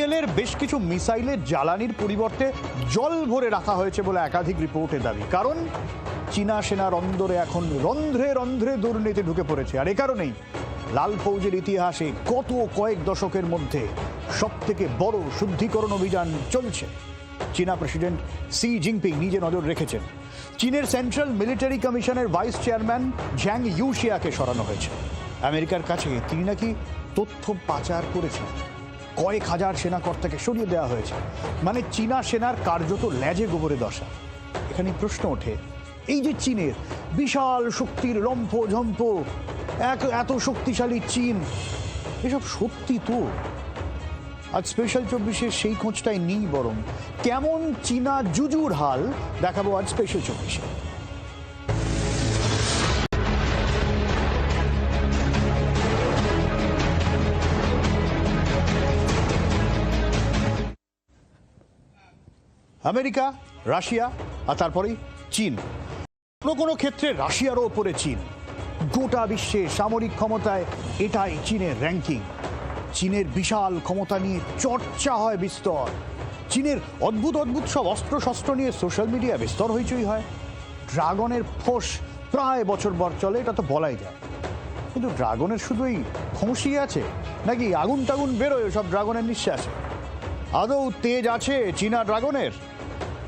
এর বেশ কিছু মিসাইলের জ্বালানির পরিবর্তে জল ভরে রাখা হয়েছে বলে একাধিক রিপোর্টে দাবি। কারণ চীনা সেনার অন্দরে এখন রন্ধ্রে রন্ধ্রে দুর্নীতি ঢুকে পড়েছে। আর এ কারণেই লাল ফৌজের ইতিহাসে কত কয়েক দশকের মধ্যে সব থেকে বড় শুদ্ধিকরণ অভিযান চলছে। চীনা প্রেসিডেন্ট সি জিনপিং নিজে নজর রেখেছেন। চীনের সেন্ট্রাল মিলিটারি কমিশনের ভাইস চেয়ারম্যান ঝ্যাং ইউশিয়াকে সরানো হয়েছে। আমেরিকার কাছে তিনি নাকি তথ্য পাচার করেছেন। কয়েক হাজার সেনাকর্তাকে সরিয়ে দেওয়া হয়েছে। মানে চীনা সেনার কার্যত ল্যাজে গোবরে দশা। এখানে প্রশ্ন ওঠে, এই যে চীনের বিশাল শক্তির লম্ফ ঝম্প এক এত শক্তিশালী চীন, এসব সত্যি তো? আজ স্পেশাল চব্বিশে সেই খোঁজটাই নেই বরং কেমন চীনা জুজুর হাল দেখাবো আজ স্পেশাল চব্বিশে। আমেরিকা, রাশিয়া আর তারপরেই চীন। কোনো কোনো ক্ষেত্রে রাশিয়ারও ওপরে চীন। গোটা বিশ্বে সামরিক ক্ষমতায় এটাই চীনের র্যাঙ্কিং চীনের বিশাল ক্ষমতা নিয়ে চর্চা হয় বিস্তর। চীনের অদ্ভুত অদ্ভুত সব অস্ত্র শস্ত্র নিয়ে সোশ্যাল মিডিয়া বিস্তর হইচই হয়। ড্রাগনের ফোঁস প্রায় বছর বর চলে, এটা তো বলাই যায়। কিন্তু ড্রাগনের শুধুই খোঁসি আছে, নাকি আগুন টাগুন বেরোয়, সব ড্রাগনের নিঃশ্বাসে? আদৌ তেজ আছে চীনা ড্রাগনের?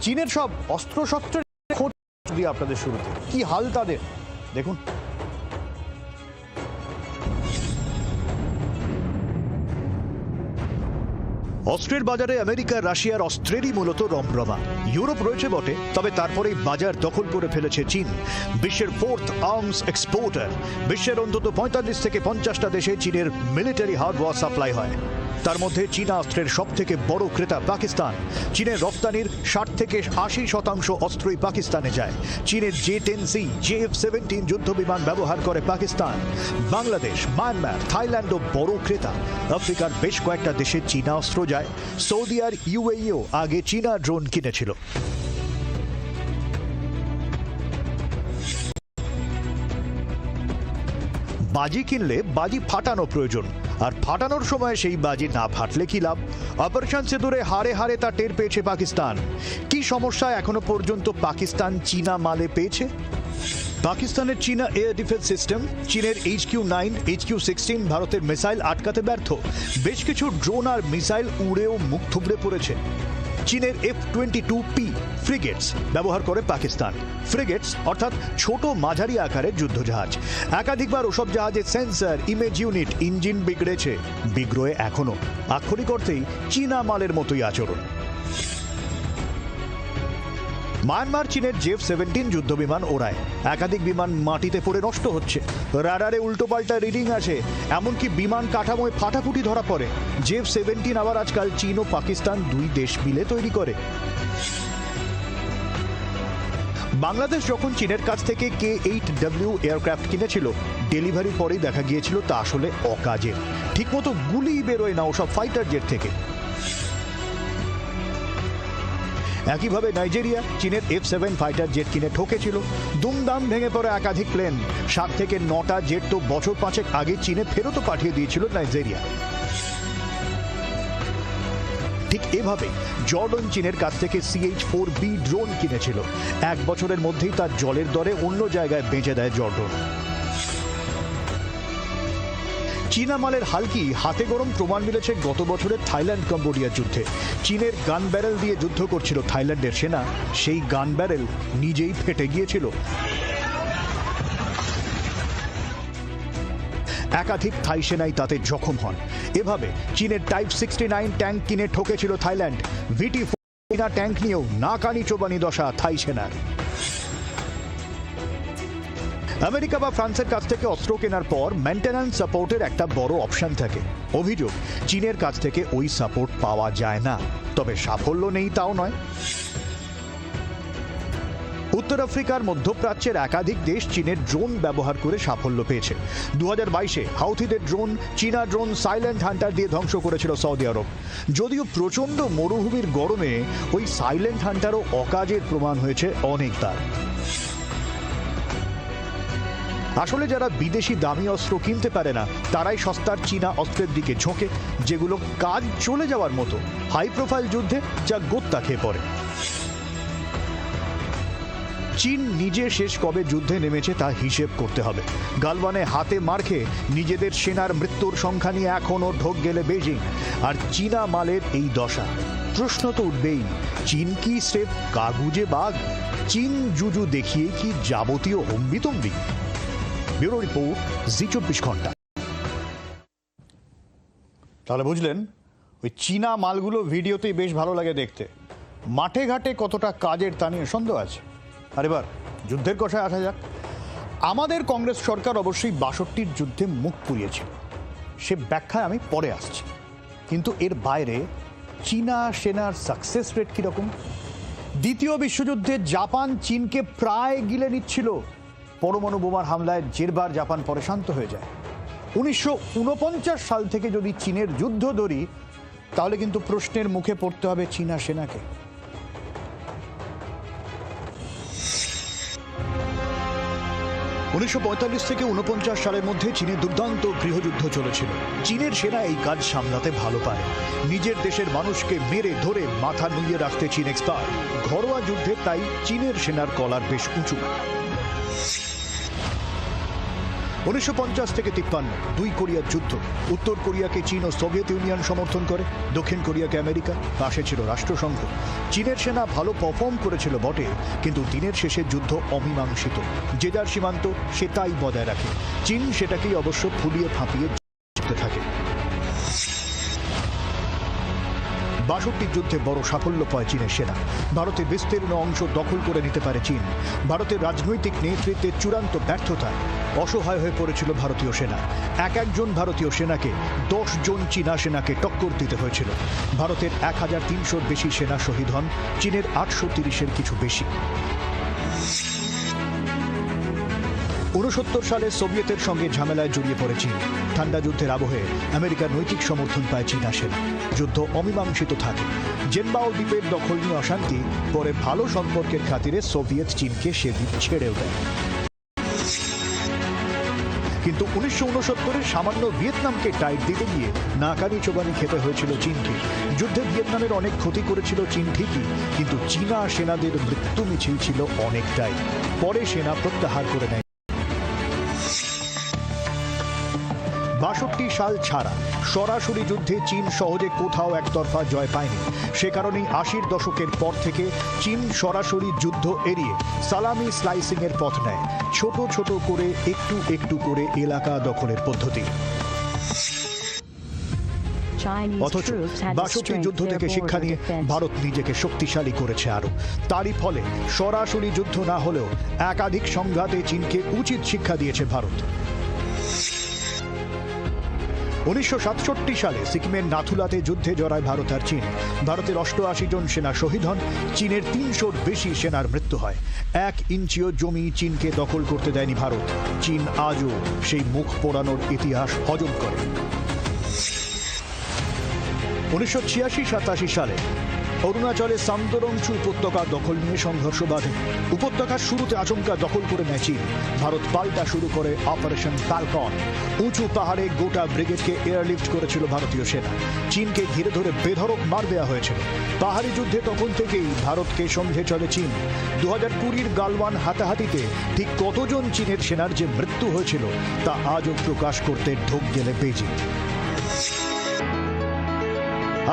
চীনের সব অস্ত্রশস্ত্রের খোঁজ দিয়ে আপনাদের শুরুতে। কি হাল তাদের? দেখুন। অস্ত্রের বাজারে আমেরিকা, রাশিয়ার অস্ত্রেরই মূলত রমরমা। ইউরোপ রয়েছে বটে, তবে তারপরেই বাজার দখল করে ফেলেছে চীন। বিশ্বের ফোর্থ আর্মস এক্সপোর্টার। বিশ্বের অন্তত পঁয়তাল্লিশ থেকে পঞ্চাশটা দেশে চীনের মিলিটারি হার্ডওয়ার সাপ্লাই হয়। তার মধ্যে চীনা অস্ত্রের সব থেকে বড় ক্রেতা পাকিস্তান। চীনের রপ্তানির ষাট থেকে আশি শতাংশ অস্ত্রই পাকিস্তানে যায়। চীনের J ten C, J F seventeen যুদ্ধ বিমান ব্যবহার করে পাকিস্তান। বাংলাদেশ, মায়ানমার থাইল্যান্ড থাইল্যান্ডও বড় ক্রেতা। আফ্রিকার বেশ কয়েকটা দেশে চীনা অস্ত্র যায়। সৌদি আর ইউএইও আগে চীনা ড্রোন কিনেছিল। বাজি কিনলে বাজি ফাটানো প্রয়োজন। আর ফাটানোর সময় সেই বাজি না ফাটলে কি লাভ? অপারেশন সেতুরে হারে হারে তা টের পেয়েছে পাকিস্তান। কি সমস্যা এখনও পর্যন্ত পাকিস্তান চীনা মালে পেয়েছে? পাকিস্তানের চীনা এয়ার ডিফেন্স সিস্টেম, চীনের H Q nine, H Q sixteen ভারতের মিসাইল আটকাতে ব্যর্থ। বেশ কিছু ড্রোন আর মিসাইল উড়েও মুখ থুবড়ে পড়েছে। চীনের F twenty two P frigates ব্যবহার করে পাকিস্তান। ফ্রিগেটস অর্থাৎ ছোট মাঝারি আকারের যুদ্ধজাহাজ। একাধিকবার ওসব জাহাজের সেন্সর ইমেজ ইউনিট ইঞ্জিন বিগড়েছে। বিগ্রহে এখনও। আক্ষরিক অর্থেই চীনা মালের মতোই আচরণ। মায়ানমার, চীনের জেফ সেভেন্টিন যুদ্ধবিমান ওড়ায়। একাধিক বিমান মাটিতে পড়ে নষ্ট হচ্ছে। রাডারে উল্টোপাল্টা রিডিং আসে। এমনকি বিমান কাঠামোয় ফাটাফুটি ধরা পড়ে। জেফ সেভেন্টিন আবার আজকাল চীন ও পাকিস্তান দুই দেশ মিলে তৈরি করে। বাংলাদেশ যখন চীনের কাছ থেকে কে এইট ডাব্লিউ এয়ারক্রাফট কিনেছিল, ডেলিভারির পরেই দেখা গিয়েছিল তা আসলে অকাজের। ঠিকমতো গুলি বেরোয় না ওসব ফাইটার জেট থেকে। একইভাবে নাইজেরিয়া, চীনের এফ সেভেন ফাইটার জেট কিনে ঠকেছিল। দুমদাম ভেঙে পড়ে একাধিক প্লেন সাত থেকে নটা জেট তো বছর পাঁচেক আগে চীনে ফেরতও পাঠিয়ে দিয়েছিল নাইজেরিয়া। ঠিক এভাবে জর্ডন চীনের কাছ থেকে সিএইচ ফোর বি ড্রোন কিনেছিল। এক বছরের মধ্যেই তার জলের দরে অন্য জায়গায় বেঁচে দেয় জর্ডন। চীনা মালের হালকি হাতে গরম প্রমাণ মিলেছে গত বছরের থাইল্যান্ড কম্বোডিয়া যুদ্ধে। চীনের গান ব্যারেল দিয়ে যুদ্ধ করছিল থাইল্যান্ডের সেনা। সেই গান ব্যারেল নিজেই ফেটে গিয়েছিল। একাধিক থাই সেনাই তাতে জখম হন। এভাবে চীনের টাইপ সিক্সটি নাইন ট্যাঙ্ক কিনে ঠকেছিল থাইল্যান্ড। ভিটি ট্যাঙ্ক নিয়েও নাকানি চোবানি দশা থাই সেনার। আমেরিকা বা ফ্রান্সের কাছ থেকে অস্ত্র কেনার পর মেনটেন্যান্স সাপোর্টের একটা বড় অপশন থাকে। অভিযোগ, চীনের কাছ থেকে ওই সাপোর্ট পাওয়া যায় না। তবে সাফল্য নেই তাও নয়। উত্তর আফ্রিকার মধ্যপ্রাচ্যের একাধিক দেশ চীনের ড্রোন ব্যবহার করে সাফল্য পেয়েছে। দু হাজার বাইশে হাউথিদের ড্রোন চীনা ড্রোন সাইলেন্ট হান্টার দিয়ে ধ্বংস করেছিল সৌদি আরব। যদিও প্রচণ্ড মরুভূমির গরমে ওই সাইলেন্ট হান্টারও অকাজের প্রমাণ হয়েছে অনেক তার। আসলে যারা বিদেশি দামি অস্ত্র কিনতে পারে না, তারাই সস্তার চীনা অস্ত্রের দিকে ঝোঁকে, যেগুলো কাজ চলে যাওয়ার মতো হাই প্রোফাইল যুদ্ধে যা গোত্তা খেয়ে পড়ে। চীন নিজে শেষ কবে যুদ্ধে নেমেছে তা হিসেব করতে হবে। গালওয়ানে হাতে মার খেয়ে নিজেদের সেনার মৃত্যুর সংখ্যা নিয়ে এখনও ঢোক গেলে বেজিং আর চীনা মালের এই দশা। প্রশ্ন তো উঠবেই, চীন কি স্রেফ কাগুজে বাঘ? চীন জুজু দেখিয়ে কি যাবতীয় হম্বিতম্বি ব্যুরো রিপোর্ট, জি চব্বিশ ঘণ্টা। তাহলে বুঝলেন, ওই চীনা মালগুলো ভিডিওতেই বেশ ভালো লাগে দেখতে। মাঠে ঘাটে কতটা কাজের তা নিয়ে সন্দেহ আছে। আর এবার যুদ্ধের কথায় আসা যাক। আমাদের কংগ্রেস সরকার অবশ্যই বাষট্টির যুদ্ধে মুখ পুড়িয়েছিল। সে ব্যাখ্যায় আমি পরে আসছি। কিন্তু এর বাইরে চীনা সেনার সাকসেস রেট কীরকম? দ্বিতীয় বিশ্বযুদ্ধে জাপান চীনকে প্রায় গিলে নিচ্ছিল। পরমাণু বোমার হামলায় জেরবার জাপান পরে শান্ত হয়ে যায়। উনিশশো উনপঞ্চাশ সাল থেকে যদি চীনের যুদ্ধ ধরি, তাহলে কিন্তু প্রশ্নের মুখে পড়তে হবে চীনা সেনাকে। উনিশশো পঁয়তাল্লিশ থেকে উনপঞ্চাশ সালের মধ্যে চীনের দুর্দান্ত গৃহযুদ্ধ চলেছিল। চীনের সেনা এই কাজ সামলাতে ভালো পায় নিজের দেশের মানুষকে মেরে ধরে মাথা নুইয়ে রাখতে চীন এক্সপার্ট ঘরোয়া যুদ্ধে তাই চীনের সেনার কলার বেশ উঁচু। উনিশশো পঞ্চাশ থেকে তিপ্পান্ন, দুই কোরিয়ার যুদ্ধ। উত্তর কোরিয়াকে চীন ও সোভিয়েত ইউনিয়ন সমর্থন করে, দক্ষিণ কোরিয়াকে আমেরিকা, পাশে ছিল রাষ্ট্রসংঘ। চীনের সেনা ভালো পারফর্ম করেছিল বটে, কিন্তু দিনের শেষে যুদ্ধ অমীমাংসিত। যে যার সীমান্ত, সে তাই বজায় রাখে। চীন সেটাকেই অবশ্য ফুলিয়ে ফাঁপিয়ে থাকে। বাষট্টি যুদ্ধে বড় সাফল্য পায় চীনের সেনা। ভারতের বিস্তীর্ণ অংশ দখল করে নিতে পারে চীন। ভারতের রাজনৈতিক নেতৃত্বের চূড়ান্ত ব্যর্থতায় অসহায় হয়ে পড়েছিল ভারতীয় সেনা। এক একজন ভারতীয় সেনাকে, দশ জন চীনা সেনাকে টক্কর দিতে হয়েছিল। ভারতের এক হাজার তিনশোর বেশি সেনা শহীদ হন, চীনের আটশো তিরিশের কিছু বেশি। উনসত্তর সালে সোভিয়েতের সঙ্গে ঝামেলায় জড়িয়ে পড়ে চীন। ঠান্ডা যুদ্ধের আবহে আমেরিকার নৈতিক সমর্থন পায় চীনা সেনা। যুদ্ধ অমীমাংসিত থাকে। জেনবাও দ্বীপের দখল নিয়ে অশান্তি, পরে ভালো সম্পর্কের খাতিরে সোভিয়েত চীনকে সে দ্বীপ ছেড়েও দেয়। কিন্তু উনিশশো উনসত্তরে সামান্য ভিয়েতনামকে টাইট দিতে গিয়ে নাকানি চোবানি খেতে হয়েছিল চীনকে যুদ্ধে ভিয়েতনামের অনেক ক্ষতি করেছিল চীন ঠিকই, কিন্তু চীনা সেনাদের মৃত্যু মিছিল ছিল অনেকটাই। পরে সেনা প্রত্যাহার করে নেয়। বাষট্টি সাল ছাড়া সরাসরি যুদ্ধে চীন সহজে কোথাও একতরফা জয় পায়নি। সে কারণেই আশির দশকের পর থেকে চীন সরাসরি যুদ্ধ এড়িয়ে সালামি স্লাইসিং এর পথ নেয়। ছোট ছোট করে একটু একটু করে এলাকা দখলের পদ্ধতি। অথচ বাষট্টি যুদ্ধ থেকে শিক্ষা নিয়ে ভারত নিজেকে শক্তিশালী করেছে আরও তারই ফলে সরাসরি যুদ্ধ না হলেও একাধিক সংঘাতে চীনকে উচিত শিক্ষা দিয়েছে ভারত। উনিশশো সাতষট্টি সালে সিকিমের নাথুলাতে যুদ্ধে জড়ায় ভারত আর চীন। ভারতের অষ্টআশি জন সেনা শহীদ হন। চীনের তিনশোর বেশি সেনার মৃত্যু হয়। এক ইঞ্চিও জমি চীনকে দখল করতে দেয়নি ভারত। চীন আজও সেই মুখ পোড়ানোর ইতিহাস হজম করে। উনিশশো ছিয়াশি সালে অরুণাচলে সান্তরংশু উপত্যকা দখল নিয়ে সংঘর্ষ বাধে। উপত্যকার শুরুতে আচমকা দখল করে নেয় ভারত পাল্টা শুরু করে অপারেশন ফ্যালকন উঁচু পাহাড়ে গোটা ব্রিগেডকে এয়ারলিফট করেছিল ভারতীয় সেনা। চীনকে ঘিরে ধরে বেধরক মার দেওয়া হয়েছিল পাহাড়ি যুদ্ধে তখন থেকেই ভারতকে সঙ্গে চলে চীন। দু হাজার কুড়ির গালওয়ান হাতাহাতিতে ঠিক কতজন চীনের সেনার যে মৃত্যু হয়েছিল, তা আজও প্রকাশ করতে ঢোক গেলে বেজিং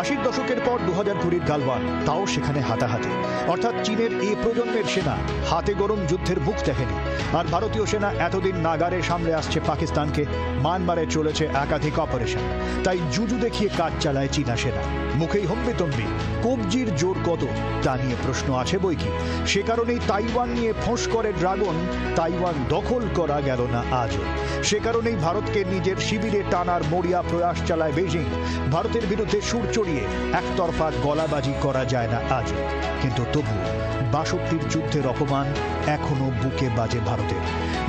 আশির দশকের পর দু হাজার কুড়ির গালওয়ান, তাও সেখানে হাতাহাতি। অর্থাৎ চীনের এই প্রজন্মের সেনা হাতে গরম যুদ্ধের মুখ দেখেনি। আর ভারতীয় সেনা এতদিন নাগারে সামলে আসছে পাকিস্তানকে, মানমারে চলেছে একাধিক অপারেশন। তাই জুজু দেখিয়ে কাজ চালায় চীনা সেনা। মুখেই হম্বিতম্বি কবজির জোর কত, তা নিয়ে প্রশ্ন আছে বই কি সে কারণেই তাইওয়ান নিয়ে ফোঁস করে ড্রাগন, তাইওয়ান দখল করা গেল না আজও। সে কারণেই ভারতকে নিজের শিবিরে টানার মরিয়া প্রয়াস চালায় বেজিং ভারতের বিরুদ্ধে সুর চড়িয়ে একতরফা গলাবাজি করা যায় না আজও কিন্তু তবু বাষট্টির যুদ্ধের অপমান এখনও বুকে বাজে ভারতের।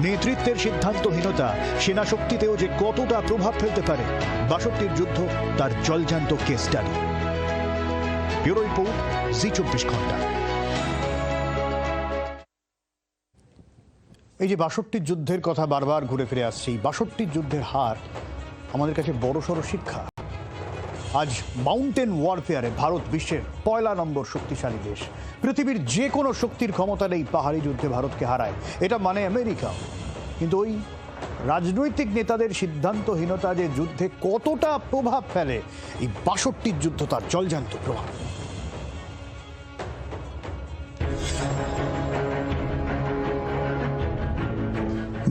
নেতৃত্বের সিদ্ধান্তহীনতা সেনা শক্তিতেও যে কতটা প্রভাব ফেলতে পারে, বাষট্টির যুদ্ধ তার জলজান্ত case study bureau report, Zee চব্বিশ ঘণ্টা। এই যে বাষট্টির যুদ্ধের কথা বারবার ঘুরে ফিরে আসছে, বাষট্টির যুদ্ধের হার আমাদের কাছে বড়সড় শিক্ষা। আজ মাউন্টেন ওয়ারফেয়ারে ভারত বিশ্বের পয়লা নম্বর শক্তিশালী দেশ। পৃথিবীর যে কোনো শক্তির ক্ষমতা নেই পাহাড়ি যুদ্ধে ভারতকে হারায়। এটা মানে আমেরিকা। কিন্তু ওই রাজনৈতিক নেতাদের সিদ্ধান্তহীনতা যে যুদ্ধে কতটা প্রভাব ফেলে, এই বাষট্টির যুদ্ধ তার জলজান্ত প্রভাব।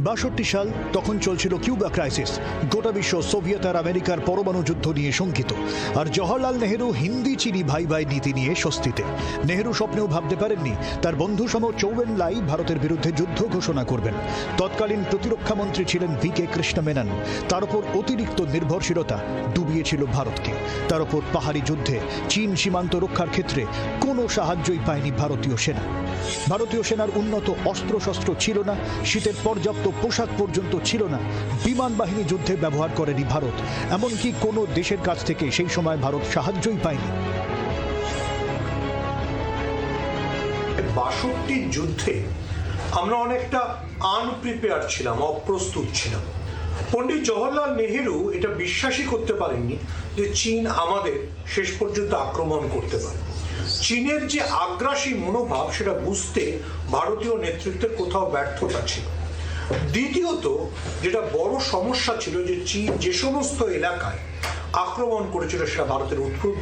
বাষট্টি সাল তখন চলছিল কিউবা ক্রাইসিস। গোটা বিশ্ব, সোভিয়েত আর আমেরিকার পরমাণু যুদ্ধ নিয়ে শঙ্কিত। আর জওহরলাল নেহেরু হিন্দি চিনি ভাই ভাই নীতি নিয়ে স্বস্তিতে। নেহেরু স্বপ্নেও ভাবতে পারেননি, তার বন্ধু সম চৌবেন লাই ভারতের বিরুদ্ধে যুদ্ধ ঘোষণা করবেন। তৎকালীন প্রতিরক্ষা মন্ত্রী ছিলেন ভি কে কৃষ্ণ মেনন তার উপর অতিরিক্ত নির্ভরশীলতা ডুবিয়েছিল ভারতকে। তার উপর পাহাড়ি যুদ্ধে চীন সীমান্ত রক্ষার ক্ষেত্রে কোনো সাহায্যই পায়নি ভারতীয় সেনা। ভারতীয় সেনার উন্নত অস্ত্রশস্ত্র ছিল না, শীতের পর্যাপ্ত পোশাক পর্যন্ত ছিল না। বিমান বাহিনী যুদ্ধে ব্যবহার করেনি ভারত। এমনকি কোনো দেশের কাছ থেকে সেই সময় ভারত সাহায্যই পায়নি। বাষট্টির যুদ্ধে আমরা অনেকটা আনপ্রিপেয়ার ছিলাম, অপ্রস্তুত ছিলাম। পণ্ডিত জওহরলাল নেহেরু এটা বিশ্বাসই করতে পারেননি যে চীন আমাদের শেষ পর্যন্ত আক্রমণ করতে পারে। চীনের যে আগ্রাসী মনোভাব, সেটা বুঝতে ভারতীয় নেতৃত্বের কোথাও ব্যর্থতা ছিল। দ্বিতীয়ত, যেটা বড় সমস্যা ছিল যে চীন যে সমস্ত এলাকায় আক্রমণ করেছিল সেটা ভারতের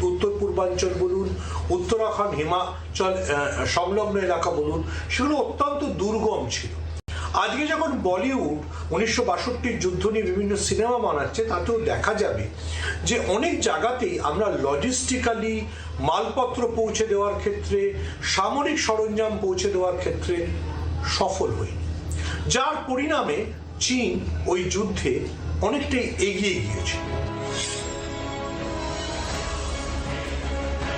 উত্তর পূর্বাঞ্চল বলুন, উত্তরাখণ্ড, হিমাচল সংলগ্ন এলাকা বলুন, সেগুলো অত্যন্ত দুর্গম ছিল। আজকে যখন বলিউড উনিশশো বাষট্টির যুদ্ধ নিয়ে বিভিন্ন সিনেমা বানাচ্ছে, তাতেও দেখা যাবে যে অনেক জায়গাতেই আমরা লজিস্টিক্যালি মালপত্র পৌঁছে দেওয়ার ক্ষেত্রে, সামরিক সরঞ্জাম পৌঁছে দেওয়ার ক্ষেত্রে সফল হইনি। যার পরিণামে চীন ওই যুদ্ধে অনেকটাই এগিয়ে গিয়েছে।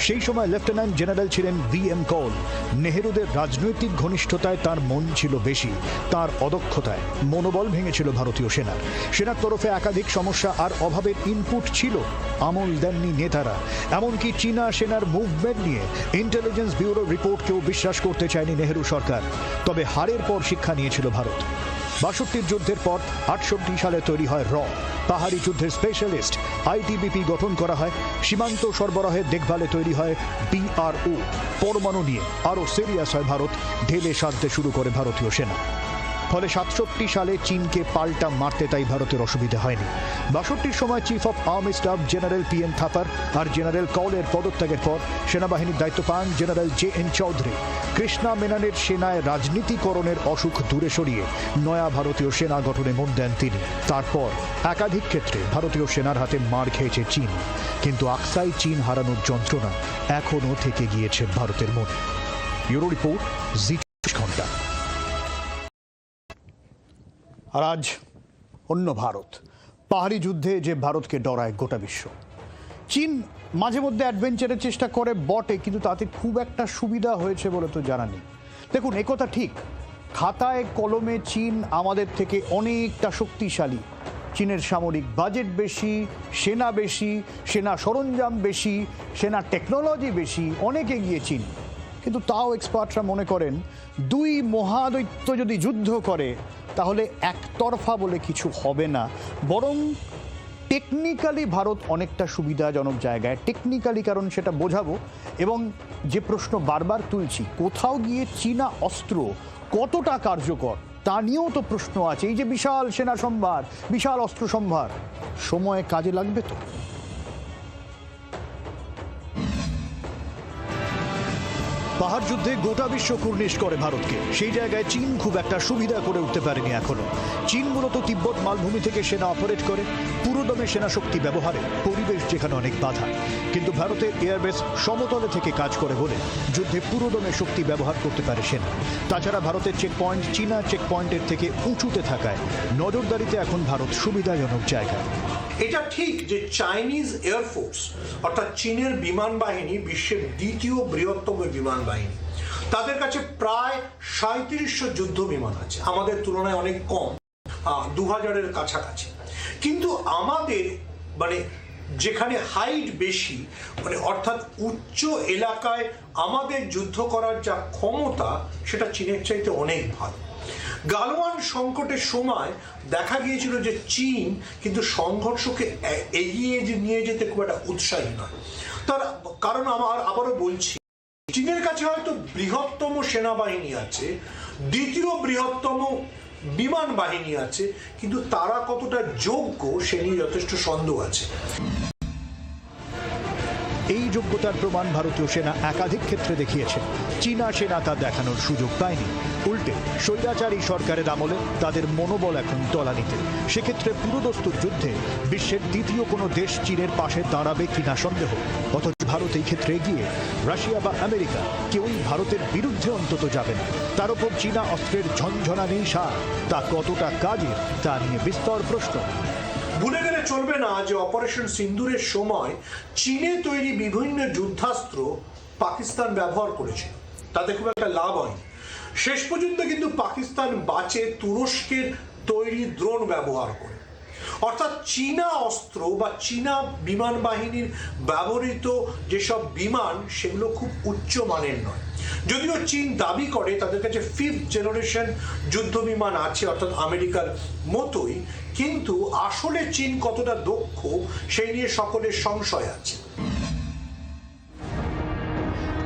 সেই সময় লেফটেন্যান্ট জেনারেল ছিলেন ভি এম কৌল। নেহেরুদের রাজনৈতিক ঘনিষ্ঠতায় তার মন ছিল বেশি, তার অদক্ষতায়। মনোবল ভেঙেছিল ভারতীয় সেনার। সেনার তরফে একাধিক সমস্যা আর অভাবের ইনপুট ছিল, আমল দেননি নেতারা। এমনকি চীনা সেনার মুভমেন্ট নিয়ে ইন্টেলিজেন্স ব্যুরোর রিপোর্টকেও বিশ্বাস করতে চায়নি নেহেরু সরকার। তবে হারের পর শিক্ষা নিয়েছিল ভারত। বাষট্টির যুদ্ধের পর আটষট্টি সালে তৈরি হয় র। পাহাড়ি যুদ্ধের স্পেশালিস্ট আইটিবিপি গঠন করা হয়। সীমান্ত সরবরাহের দেখভালে তৈরি হয় বিআরও পরমাণু নিয়ে আরও সিরিয়াস হয় ভারত। ঢেলে সাধতে শুরু করে ভারতীয় সেনা। ফলে সাতষট্টি সালে চীনকে পাল্টা মারতে তাই ভারতের অসুবিধা হয়নি। বাষট্টির সময় chief of army staff general P N Thapar R general কৌলের পদত্যাগের পর সেনাবাহিনীর দায়িত্ব পান general J N Chaudhuri Krishna মেননের সেনায় রাজনীতিকরণের অসুখ দূরে সরিয়ে নয়া ভারতীয় সেনা গঠনে মন দেন তিনি। তারপর একাধিক ক্ষেত্রে ভারতীয় সেনার হাতে মার খেয়েছে চীন। কিন্তু আকসাই চীন হারানোর যন্ত্রণা এখনও থেকে গিয়েছে ভারতের মনে। ইউরো রিপোর্ট, জি আর আজ অন্য ভারত। পাহাড়ি যুদ্ধে যে ভারতকে ডরায় গোটা বিশ্ব। চীন মাঝে মধ্যে অ্যাডভেঞ্চারের চেষ্টা করে, বটে, কিন্তু তাতে খুব একটা সুবিধা হয়েছে বলে তো জানা নেই। দেখুন একথা ঠিক। খাতায়, কলমে চীন আমাদের থেকে অনেকটা শক্তিশালী। চীনের সামরিক বাজেট বেশি, সেনা বেশি, সেনা সরঞ্জাম বেশি, সেনা টেকনোলজি বেশি, অনেক এগিয়ে চীন। কিন্তু তাও এক্সপার্টরা মনে করেন, দুই মহাদৈত্য যদি যুদ্ধ করে তাহলে একতরফা বলে কিছু হবে না। বরং টেকনিক্যালি ভারত অনেকটা সুবিধাজনক জায়গায়। টেকনিক্যালি কারণ সেটা বোঝাবো। এবং যে প্রশ্ন বারবার তুলছি, কোথাও গিয়ে চীনা অস্ত্র কতটা কার্যকর, তা নিয়েও তো প্রশ্ন আছে। এই যে বিশাল সেনা সম্ভার, বিশাল অস্ত্র সম্ভার, সময়ে কাজে লাগবে তো? পাহাড় যুদ্ধে গোটা বিশ্ব কুর্নিশ করে ভারতকে। সেই জায়গায় চীন খুব একটা সুবিধা করে উঠতে পারেনি এখনও। চীন মূলত তিব্বত মালভূমি থেকে সেনা অপারেট করে। পুরোদমে সেনা শক্তি ব্যবহারে পরিবেশ যেখানে অনেক বাধা। কিন্তু ভারতের এয়ারবেস সমতলে থেকে কাজ করে বলে যুদ্ধে পুরোদমে শক্তি ব্যবহার করতে পারে সেনা। তাছাড়া ভারতের চেক পয়েন্ট চীনা চেক পয়েন্টের থেকে উঁচুতে থাকায় নজরদারিতে এখন ভারত সুবিধাজনক জায়গায় এটা ঠিক যে চাইনিজ এয়ারফোর্স অর্থাৎ চীনের বিমান বাহিনী, বিশ্বের দ্বিতীয় বৃহত্তম বিমান বাহিনী, তাদের কাছে প্রায় সাঁত্রিশশো যুদ্ধ বিমান আছে। আমাদের তুলনায় অনেক কম দু হাজারের কাছাকাছি। কিন্তু আমাদের মানে যেখানে হাইট বেশি মানে অর্থাৎ উচ্চ এলাকায় আমাদের যুদ্ধ করার যা ক্ষমতা, সেটা চীনের চাইতে অনেক ভালো। গালওয়ান সংকটের সময় দেখা গিয়েছিল যে চীন কিন্তু সংঘর্ষকে এগিয়ে নিয়ে যেতে খুব একটা উৎসাহী নয়। তার কারণ আমার আবারও বলছি, চীনের কাছে হয়তো বৃহত্তম সেনাবাহিনী আছে, দ্বিতীয় বৃহত্তম বিমান বাহিনী আছে, কিন্তু তারা কতটা যোগ্য সে নিয়ে যথেষ্ট সন্দেহ আছে। এই যোগ্যতার প্রমাণ ভারতীয় সেনা একাধিক ক্ষেত্রে দেখিয়েছে। চীনা সেনা তা দেখানোর সুযোগ পায়নি। উল্টে স্বৈরাচারী সরকারের আমলে তাদের মনোবল এখন তলানিতে। সেক্ষেত্রে পুরোদস্তুর যুদ্ধে বিশ্বের দ্বিতীয় কোনো দেশ চীনের পাশে দাঁড়াবে কিনা সন্দেহ। অথচ ভারত এই ক্ষেত্রে এগিয়ে, রাশিয়া বা আমেরিকা কেউই ভারতের বিরুদ্ধে অন্তত যাবে না। তার উপর চীনা অস্ত্রের ঝনঝনানি সার। তা কতটা কাজের তা নিয়ে বিস্তর প্রশ্ন। ভুলে গেলে চলবে না যে অপারেশন সিন্দুরের সময় চীনে তৈরি বিভিন্ন যুদ্ধাস্ত্র পাকিস্তান ব্যবহার করেছিল। তাতে খুব একটা লাভ হয় শেষ পর্যন্ত কিন্তু পাকিস্তান বাঁচে তুরস্কের তৈরি ড্রোন ব্যবহার করে। অর্থাৎ চীনা অস্ত্র বা চীনা বিমান বাহিনীর ব্যবহৃত যেসব বিমান, সেগুলো খুব উচ্চ মানের নয়। যদিও চীন দাবি করে তাদের কাছে ফিফথ জেনারেশন যুদ্ধ বিমান আছে, অর্থাৎ আমেরিকার মতোই, কিন্তু আসলে চীন কতটা দক্ষ, সেই নিয়ে সকলের সংশয় আছে।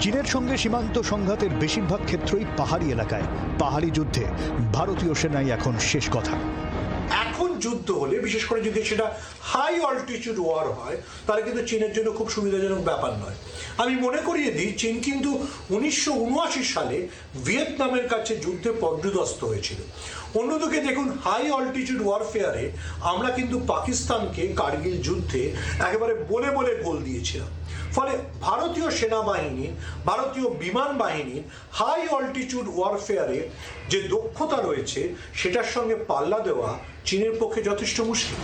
চীনের সঙ্গে সীমান্ত সংঘাতের বেশিরভাগ ক্ষেত্রই পাহাড়ি এলাকায়। পাহাড়ি যুদ্ধে ভারতীয় সেনাই এখন শেষ কথা। এখন যুদ্ধ হলে, বিশেষ করে যদি সেটা হাই অল্টিটিউড ওয়ার হয়, তাহলে কিন্তু চীনের জন্য খুব সুবিধাজনক ব্যাপার নয়। আমি মনে করিয়ে দিই, চীন কিন্তু উনিশশো উনআশি সালে ভিয়েতনামের কাছে যুদ্ধে পর্যুদস্ত হয়েছিল। অন্যদিকে দেখুন হাই অল্টিটিউড ওয়ারফেয়ারে আমরা কিন্তু পাকিস্তানকে কার্গিল যুদ্ধে একেবারে বলে বলে গোল দিয়েছিলাম। ফলে ভারতীয় সেনাবাহিনীর ভারতীয় বিমান বাহিনীর হাই অল্টিটিউড ওয়ারফেয়ারে যে দক্ষতা রয়েছে, সেটার সঙ্গে পাল্লা দেওয়া চীনের পক্ষে যথেষ্ট মুশকিল।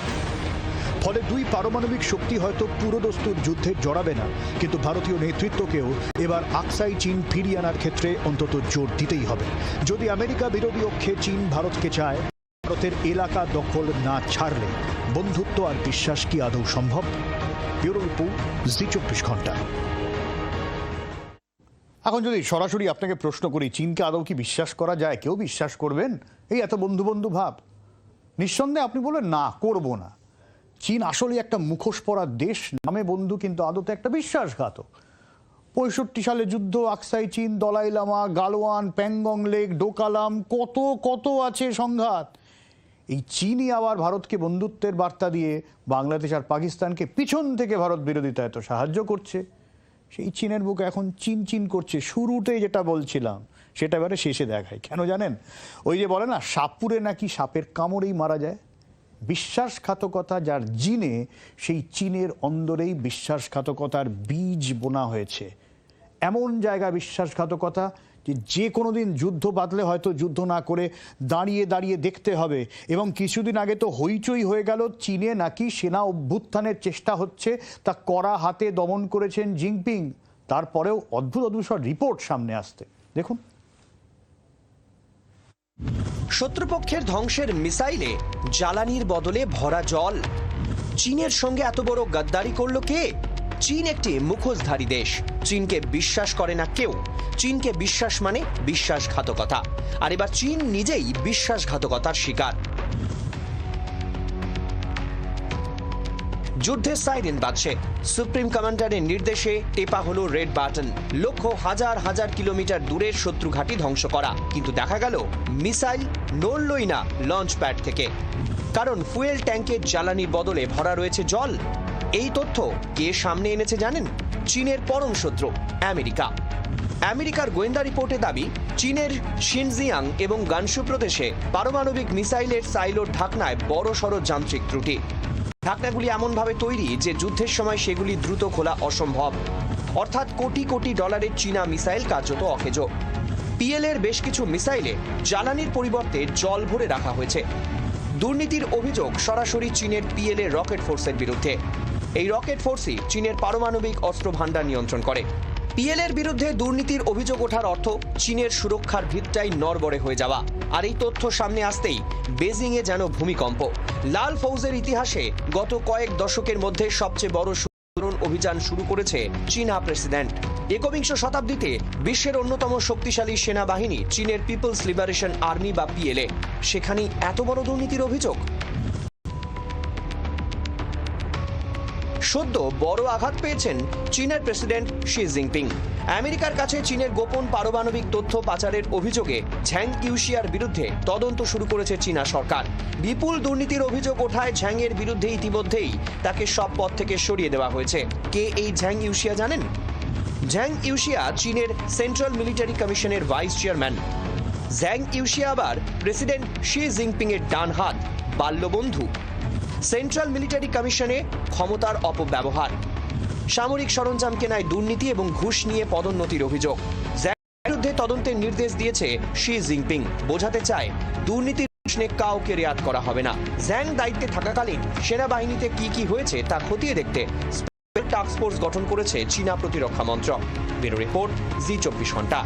ফলে দুই পারমাণবিক শক্তি হয়তো পুরোদস্তুর যুদ্ধে জড়াবে না, কিন্তু ভারতীয় নেতৃত্বকেও এবার আকসাই চীন ফিরিয়ে আনার ক্ষেত্রে অন্তত জোর দিতেই হবে। যদি আমেরিকা বিরোধী অক্ষে চীন ভারতকে চায়, ভারতের এলাকা দখল না ছাড়লে বন্ধুত্ব আর বিশ্বাস কি আদৌ সম্ভব? ব্যুরো রিপোর্ট, জি চব্বিশ ঘণ্টা। এখন যদি সরাসরি আপনাকে প্রশ্ন করি, চীনকে আদৌ কি বিশ্বাস করা যায়? কেউ বিশ্বাস করবেন? এই এত বন্ধু বন্ধু ভাব। নিঃসন্দেহে আপনি বলবেন, না, করব না। চীন আসলে একটা মুখোশ পরা দেশ। নামে বন্ধু কিন্তু আদতে একটা বিশ্বাসঘাতক। পঁয়ষট্টি সালে যুদ্ধ, আকসাই চীন, দলাই লামা গালওয়ান প্যাংগং লেক, ডোকালাম, কত কত আছে সংঘাত। এই চীনই আবার ভারতকে বন্ধুত্বের বার্তা দিয়ে বাংলাদেশ আর পাকিস্তানকে পিছন থেকে ভারত বিরোধিতায় তো সাহায্য করছে। সেই চীনের বুক এখন চিন চিন করছে। শুরুতেই যেটা বলছিলাম, সেটা এবারে শেষে দেখায়। কেন জানেন? ওই যে বলে না, সাপুরে নাকি সাপের কামড়েই মারা যায়। বিশ্বাসঘাতকতা যার জিনে, সেই চীনের অন্দরেই বিশ্বাসঘাতকতার বীজ বোনা হয়েছে। এমন জায়গা বিশ্বাসঘাতকতা যে কোনো দিন যুদ্ধ বাঁধলে হয়তো যুদ্ধ না করে দাঁড়িয়ে দাঁড়িয়ে দেখতে হবে। এবং কিছুদিন আগে তো হইচই হয়ে গেল, চীনে নাকি সেনা অভ্যুত্থানের চেষ্টা হচ্ছে, তা কড়া হাতে দমন করেছেন জিনপিং। তারপরেও অদ্ভুত অদ্ভুত রিপোর্ট সামনে আসতে দেখুন। শত্রুপক্ষের ধ্বংসের মিসাইলে জ্বালানির বদলে ভরা জল। চীনের সঙ্গে এত বড় গাদ্দারি করল কে? চীন একটি মুখোশধারী দেশ। চীনকে বিশ্বাস করে না কেউ। চীনকে বিশ্বাস মানে বিশ্বাসঘাতকতা। আর এবার চীন নিজেই বিশ্বাসঘাতকতার শিকার। যুদ্ধের সাইরেন বাজছে। সুপ্রিম কমান্ডারের নির্দেশে টেপা হলো রেড বাটন। লক্ষ্য হাজার হাজার কিলোমিটার দূরের শত্রু ঘাঁটি ধ্বংস করা। কিন্তু দেখা গেল, মিসাইল নড়লই না লঞ্চ প্যাড থেকে। কারণ ফুয়েল ট্যাঙ্কের জ্বালানির বদলে ভরা রয়েছে জল। এই তথ্য কে সামনে এনেছে জানেন? চীনের পরম শত্রু, আমেরিকা। আমেরিকার গোয়েন্দা রিপোর্টে দাবি, চীনের শিনজিয়াং এবং গানসু প্রদেশে পারমাণবিক মিসাইলের সাইলোর ঢাকনায় বড় সড় যান্ত্রিক ত্রুটি। ঢাকনাগুলি এমনভাবে তৈরি যে যুদ্ধের সময় সেগুলি দ্রুত খোলা অসম্ভব। অর্থাৎ কোটি কোটি ডলারের চীনা মিসাইল কার্যত অকেজ। পিএল এর বেশ কিছু মিসাইলে জ্বালানির পরিবর্তে জল ভরে রাখা হয়েছে। দুর্নীতির অভিযোগ সরাসরি চীনের পিএল এর রকেট ফোর্সের বিরুদ্ধে। এই রকেট ফোর্সই চীনের পারমাণবিক অস্ত্র ভান্ডার নিয়ন্ত্রণ করে। পিএল এর বিরুদ্ধে দুর্নীতির অভিযোগ ওঠার অর্থ চীনের সুরক্ষার ভিতটাই নড়বড়ে হয়ে যাওয়া। আর এই তথ্য সামনে আসতেই বেজিংয়ে যেন ভূমিকম্প। লাল ফৌজের ইতিহাসে গত কয়েক দশকের মধ্যে সবচেয়ে বড় সুদূরণ অভিযান শুরু করেছে চীনা প্রেসিডেন্ট। একবিংশ শতাব্দীতে বিশ্বের অন্যতম শক্তিশালী সেনাবাহিনী চীনের পিপলস লিবারেশন আর্মি বা পিএলএ সেখানেই এত বড় দুর্নীতির অভিযোগ? সদ্য বড় আঘাত পেয়েছেন চীনের প্রেসিডেন্ট শি জিনপিং। আমেরিকার কাছে চীনের গোপন পারমাণবিক তথ্য পাচারের অভিযোগে ঝ্যাং ইউশিয়ার বিরুদ্ধে তদন্ত শুরু করেছে চীনা সরকার। বিপুল দুর্নীতির অভিযোগ ওঠায় ঝ্যাংয়ের বিরুদ্ধে ইতিমধ্যেই তাকে সব পদ থেকে সরিয়ে দেওয়া হয়েছে। কে এই ঝ্যাং ইউশিয়া জানেন? ঝ্যাং ইউশিয়া চীনের সেন্ট্রাল মিলিটারি কমিশনের ভাইস চেয়ারম্যান। ঝ্যাং ইউশিয়া আবার প্রেসিডেন্ট শি জিনপিং এর ডান হাত বাল্যবন্ধু। সেন্ট্রাল মিলিটারি কমিশনে ক্ষমতার অপব্যবহার। সামরিক সরঞ্জাম কেনায় দুর্নীতি এবং ঘুষ নিয়ে পদোন্নতির অভিযোগ। বিরুদ্ধে তদন্তের নির্দেশ দিয়েছে শি জিনপিং। বোঝাতে চায়, দুর্নীতির প্রশ্নে কাউকে রেয়াত করা হবে না। জ্যাং দায়িত্বে থাকাকালীন সেনাবাহিনীতে কি কি হয়েছে তা খতিয়ে দেখতে স্পেশাল টাস্ক ফোর্স গঠন করেছে চীনা প্রতিরক্ষা মন্ত্রক। ব্যুরো রিপোর্ট, জি চব্বিশ ঘণ্টা।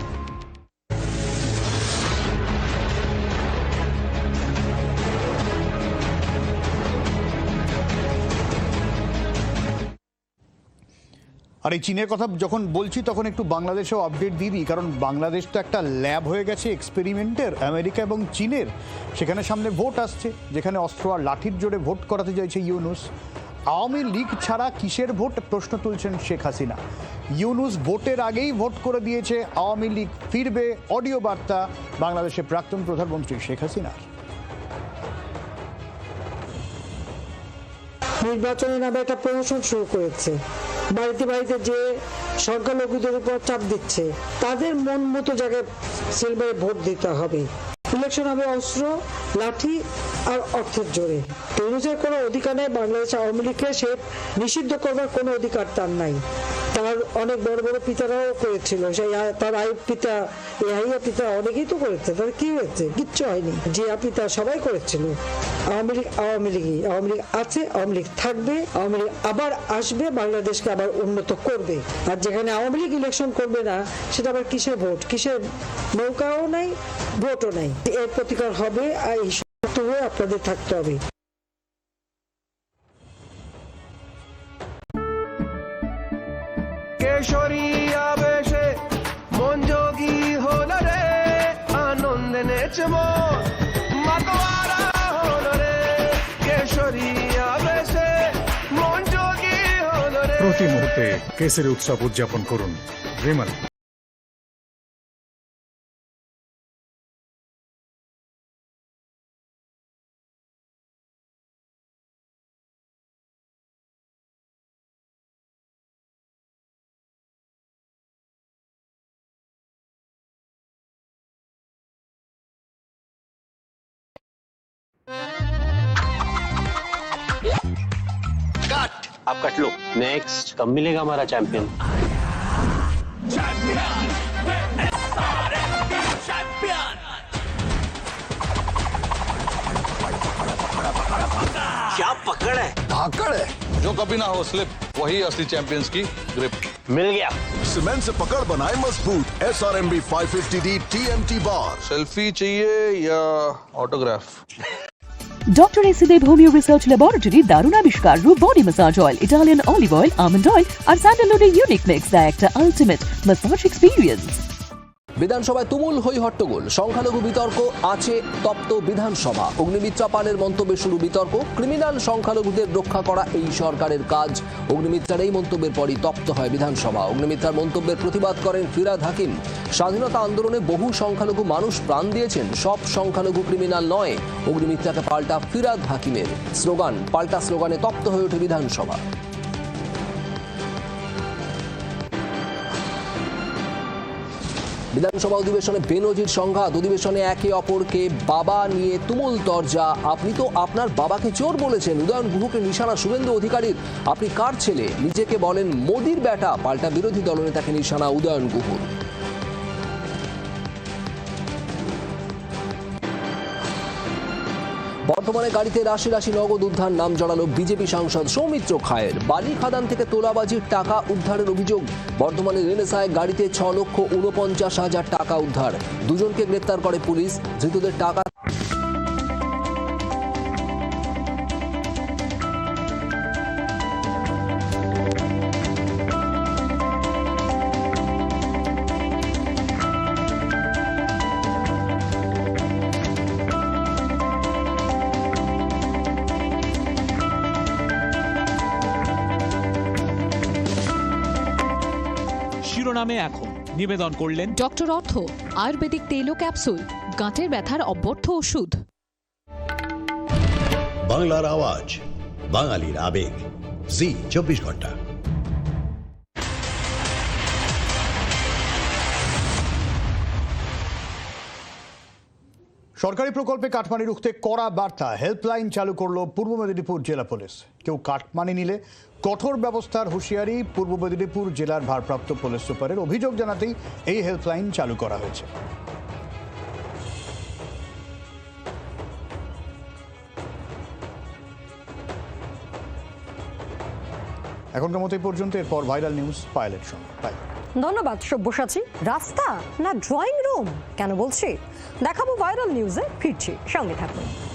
আর এই চীনের কথা যখন বলছি, তখন একটু বাংলাদেশেও আপডেট দিয়ে দিই, কারণ বাংলাদেশ তো একটা ল্যাব হয়ে গেছে এক্সপেরিমেন্টের আমেরিকা এবং চীনের। সেখানে সামনে ভোট আসছে, যেখানে অস্ত্র আর লাঠির জোরে ভোট করাতে চাইছে ইউনুস। আওয়ামী লীগ ছাড়া কিসের ভোট প্রশ্ন তুলছেন শেখ হাসিনা। ইউনুস ভোটের আগেই ভোট করে দিয়েছে, আওয়ামী লীগ ফিরবে। অডিও বার্তা, বাংলাদেশের প্রাক্তন প্রধানমন্ত্রী শেখ হাসিনার। নির্বাচনের নামে একটা প্রহসন শুরু করেছে। বাড়িতে বাড়িতে যে সংখ্যালঘুদের উপর চাপ দিচ্ছে, তাদের মন মতো জায়গায় সিলভারে ভোট দিতে হবে। ইলেকশন হবে অস্ত্র, লাঠি আর অর্থের জোরে। তরুণের কোনো অধিকার নেই বাংলাদেশ আওয়ামী লীগকে, সে নিষিদ্ধ করবার কোনো অধিকার তার নাই। তার অনেক বড় বড় পিতারাও করেছিল। সেই তার আয়ুব পিতা এহাইয়া পিতা অনেকেই তো করেছে, তার কি হয়েছে কিচ্ছু হয়নি। জিয়া পিতা সবাই করেছিল। আওয়ামী লীগ, আওয়ামী লীগই আওয়ামী লীগ আছে, আওয়ামী লীগ থাকবে, আওয়ামী লীগ আবার আসবে, বাংলাদেশকে আবার উন্নত করবে। আর যেখানে আওয়ামী লীগ ইলেকশন করবে না, সেটা আবার কিসের ভোট? কিসের নৌকাও নাই, ভোটও নাই। এর প্রতিকার হবে, আর এই হয়ে আপনাদের থাকতে হবে। কেশরী আবেশে, মন যোগী হল রে, আনন্দে নেচ হল রে বেশে হল রে। প্রতি মুহূর্তে কেসের উৎসব উদযাপন করুন। বিমল आप कट लो। नेक्स्ट कब मिलेगा हमारा चैंपियन क्या पकड़ है? धाकड़ है। जो कभी ना हो स्लिप वही असली चैंपियंस की ग्रिप मिल गया। सीमेंट से पकड़ बनाए मज़बूत S R M B five fifty D T M T bar selfie चाहिए या autograph doctor AC Dev homeo research laboratory দারুণ আবিষ্কার রূপ body massage oil Italian olive oil almond oil আর স্যান্ডালউডের ইউনিক মিক্স দেয় একটা আলটিমেট ম্যাসাজ এক্সপিরিয়েন্স বিধানসভায় তুমুল হই হট্টগোল সংখ্যালঘু বিতর্ক, আছে তপ্ত বিধানসভা। অগ্নিমিত্রা পালের মন্তব্যে শুরু বিতর্ক, ক্রিমিনাল সংখ্যালঘুদের রক্ষা করা এই সরকারের কাজ। অগ্নিমিত্রার এই মন্তব্যের পরই তপ্ত হয় বিধানসভা। অগ্নিমিত্রার মন্তব্যের প্রতিবাদ করেন ফিরাদ হাকিম। স্বাধীনতা আন্দোলনে বহু সংখ্যালঘু মানুষ প্রাণ দিয়েছেন, সব সংখ্যালঘু ক্রিমিনাল নয়। অগ্নিমিত্রাকে পাল্টা ফিরাদ হাকিমের স্লোগান, পাল্টা স্লোগানে তপ্ত হয়ে ওঠে বিধানসভা। বিধানসভা অধিবেশনে বেনজির সংঘাত। অধিবেশনে একে অপরকে বাবা নিয়ে তুমুল তরজা। আপনি তো আপনার বাবাকে চোর বলেছেন। উদয়ন গুহকে নিশানা শুভেন্দু অধিকারীর। আপনি কার ছেলে? নিজেকে বলেন মোদির বেটা পাল্টা বিরোধী দলনেতাকে নিশানা উদয়ন গুহুর বর্তমানে গাড়িতে রাশি রাশি নগদ উদ্ধার, নাম জড়ালো বিজেপি সাংসদ সৌমিত্র খায়ের বালি খাদান থেকে তোলাবাজির টাকা উদ্ধারের অভিযোগ। বর্তমানে রেনেসায় গাড়িতে ছ লক্ষ উনপঞ্চাশ হাজার টাকা উদ্ধার। দুজনকে গ্রেপ্তার করে পুলিশ। ধৃতদের টাকা নিবেদন করলেন ডক্টর অর্থ আয়ুর্বেদিক তেল ও ক্যাপসুল গাঁটের ব্যথার অব্যর্থ ওষুধ। বাংলার আওয়াজ বাঙালির আবেগ। জি চব্বিশ ঘণ্টা। সরকারি প্রকল্পে কাটমানি রুখতে কড়া বার্তা। হেল্পলাইন চালু করল পূর্ব মেদিনীপুর জেলা পুলিশ। কেউ কাটমানি নিলে কঠোর ব্যবস্থার হুঁশিয়ারি পূর্ব মেদিনীপুর জেলার ভারপ্রাপ্ত পুলিশ সুপারের অভিযোগ জানাতেই এই হেল্পলাইন চালু করা হয়েছে। এখনকার মতো এই পর্যন্ত, এরপর ভাইরাল নিউজ পাইলট সঙ্গে ধন্যবাদ সব্যসাচী। রাস্তা না ড্রয়িং রুম? কেন বলছি? দেখাবো ভাইরাল নিউজে ফিরছি সঙ্গে থাকুন।